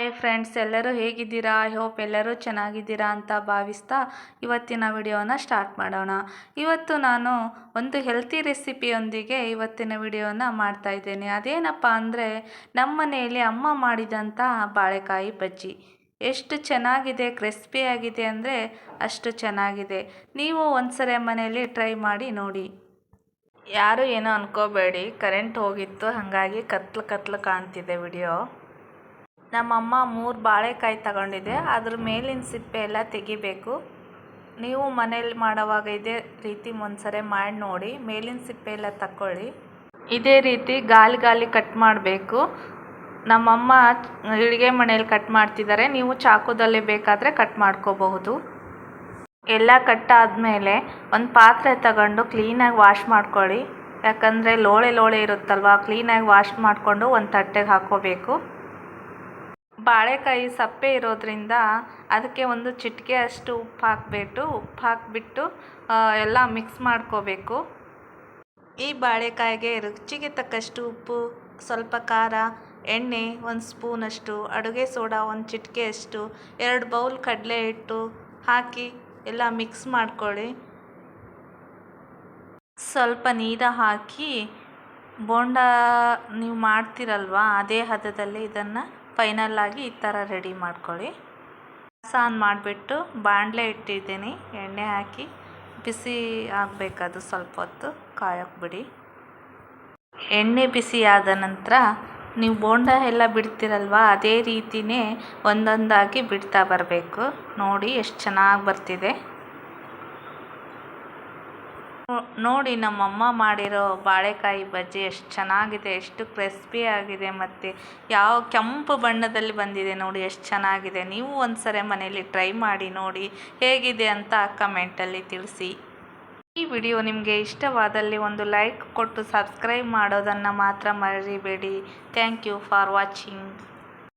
Hi friends ಎಲ್ಲರೂ ಹೇಗಿದ್ದೀರಾ? I hope ಎಲ್ಲರೂ ಚೆನ್ನಾಗಿದ್ದೀರಾ ಅಂತ ಭಾವಿಸ್ತಾ ಇವತ್ತಿನ ವಿಡಿಯೋನ ಸ್ಟಾರ್ಟ್ ಮಾಡೋಣ. ಇವತ್ತು ನಾನು ಒಂದು ಹೆಲ್ತಿ ರೆಸಿಪಿಯೊಂದಿಗೆ ಇವತ್ತಿನ ವಿಡಿಯೋನ ಮಾಡ್ತಾ ಇದ್ದೇನೆ. ಅದೇನಪ್ಪ ಅಂದರೆ ನಮ್ಮ ಮನೆಯಲ್ಲಿ ಅಮ್ಮ ಮಾಡಿದಂಥ ಬಾಳೆಕಾಯಿ ಬಜ್ಜಿ. ಎಷ್ಟು ಚೆನ್ನಾಗಿದೆ ಕ್ರಿಸ್ಪಿಯಾಗಿದೆ ಅಂದರೆ ಅಷ್ಟು ಚೆನ್ನಾಗಿದೆ. ನೀವು ಒಂದ್ಸರಿ ಮನೆಯಲ್ಲಿ ಟ್ರೈ ಮಾಡಿ ನೋಡಿ. ಯಾರು ಏನೋ ಅನ್ಕೋಬೇಡಿ ಕರೆಂಟ್ ಹೋಗಿತ್ತು, ಹಾಗಾಗಿ ಕತ್ಲು ಕತ್ಲು ಕಾಣ್ತಿದೆ ವಿಡಿಯೋ ನಮ್ಮಮ್ಮ ಮೂರು ಬಾಳೆಕಾಯಿ ತಗೊಂಡಿದೆ. ಅದ್ರ ಮೇಲಿನ ಸಿಪ್ಪೆ ಎಲ್ಲ ತೆಗಿಬೇಕು. ನೀವು ಮನೇಲಿ ಮಾಡೋವಾಗ ಇದೇ ರೀತಿ ಒಂದ್ಸರಿ ಮಾಡಿ ನೋಡಿ. ಮೇಲಿನ ಸಿಪ್ಪೆ ಎಲ್ಲ ತಕ್ಕೊಳ್ಳಿ ಇದೇ ರೀತಿ ಗಾಲಿ ಗಾಲಿ ಕಟ್ ಮಾಡಬೇಕು. ನಮ್ಮಮ್ಮ ಇಳಿಗೆ ಮನೆಯಲ್ಲಿ ಕಟ್ ಮಾಡ್ತಿದ್ದಾರೆ. ನೀವು ಚಾಕುದಲ್ಲಿ ಬೇಕಾದರೆ ಕಟ್ ಮಾಡ್ಕೋಬಹುದು. ಎಲ್ಲ ಕಟ್ ಆದಮೇಲೆ ಒಂದು ಪಾತ್ರೆ ತಗೊಂಡು ಕ್ಲೀನಾಗಿ ವಾಶ್ ಮಾಡ್ಕೊಳ್ಳಿ. ಯಾಕಂದರೆ ಲೋಳೆ ಲೋಳೆ ಇರುತ್ತಲ್ವ? ಕ್ಲೀನಾಗಿ ವಾಶ್ ಮಾಡಿಕೊಂಡು ಒಂದು ತಟ್ಟೆಗೆ ಹಾಕ್ಕೋಬೇಕು. ಬಾಳೆಕಾಯಿ ಸಪ್ಪೆ ಇರೋದ್ರಿಂದ ಅದಕ್ಕೆ ಒಂದು ಚಿಟಿಕೆ ಅಷ್ಟು ಉಪ್ಪು ಹಾಕಿಬಿಟ್ಟು ಉಪ್ಪು ಹಾಕಿಬಿಟ್ಟು ಎಲ್ಲ ಮಿಕ್ಸ್ ಮಾಡ್ಕೋಬೇಕು. ಈ ಬಾಳೆಕಾಯಿಗೆ ರುಚಿಗೆ ತಕ್ಕಷ್ಟು ಉಪ್ಪು, ಸ್ವಲ್ಪ ಖಾರ, ಎಣ್ಣೆ, ಒಂದು ಸ್ಪೂನಷ್ಟು ಅಡುಗೆ ಸೋಡಾ ಒಂದು ಚಿಟಿಕೆಯಷ್ಟು ಎರಡು ಬೌಲ್ ಕಡಲೆ ಹಿಟ್ಟು ಹಾಕಿ ಎಲ್ಲ ಮಿಕ್ಸ್ ಮಾಡ್ಕೊಳ್ಳಿ. ಸ್ವಲ್ಪ ನೀರು ಹಾಕಿ, ಬೋಂಡ ನೀವು ಮಾಡ್ತೀರಲ್ವ, ಅದೇ ಹದದಲ್ಲಿ ಇದನ್ನು ಫೈನಲ್ ಆಗಿ ಈ ಥರ ರೆಡಿ ಮಾಡ್ಕೊಳ್ಳಿ. ಗ್ಯಾಸ್ ಆನ್ ಮಾಡಿಬಿಟ್ಟು ಬಾಣಲೆ ಇಟ್ಟಿದ್ದೀನಿ. ಎಣ್ಣೆ ಹಾಕಿ ಬಿಸಿ ಆಗಬೇಕದು ಸ್ವಲ್ಪ ಹೊತ್ತು ಕಾಯೋಕೆ ಬಿಡಿ. ಎಣ್ಣೆ ಬಿಸಿ ಆದ ನಂತರ ನೀವು ಬೋಂಡ ಎಲ್ಲ ಬಿಡ್ತೀರಲ್ವ, ಅದೇ ರೀತಿಯೇ ಒಂದೊಂದಾಗಿ ಬಿಡ್ತಾ ಬರಬೇಕು. ನೋಡಿ ಎಷ್ಟು ಚೆನ್ನಾಗಿ ಬರ್ತಿದೆ. ನೋಡಿ ನಮ್ಮಮ್ಮ ಮಾಡಿರೋ ಬಾಳೆಕಾಯಿ ಬಜ್ಜಿ ಎಷ್ಟು ಚೆನ್ನಾಗಿದೆ, ಎಷ್ಟು ಕ್ರಿಸ್ಪಿ ಆಗಿದೆ ಮತ್ತು ಯಾವ ಕೆಂಪು ಬಣ್ಣದಲ್ಲಿ ಬಂದಿದೆ ನೋಡಿ ಎಷ್ಟು ಚೆನ್ನಾಗಿದೆ. ನೀವು ಒಂದ್ಸರಿ ಮನೇಲಿ ಟ್ರೈ ಮಾಡಿ ನೋಡಿ ಹೇಗಿದೆ ಅಂತ ಕಮೆಂಟಲ್ಲಿ ತಿಳಿಸಿ. ಈ ವಿಡಿಯೋ ನಿಮಗೆ ಇಷ್ಟವಾದಲ್ಲಿ ಒಂದು ಲೈಕ್ ಕೊಟ್ಟು ಸಬ್ಸ್ಕ್ರೈಬ್ ಮಾಡೋದನ್ನು ಮಾತ್ರ ಮರಿಬೇಡಿ. Thank you for watching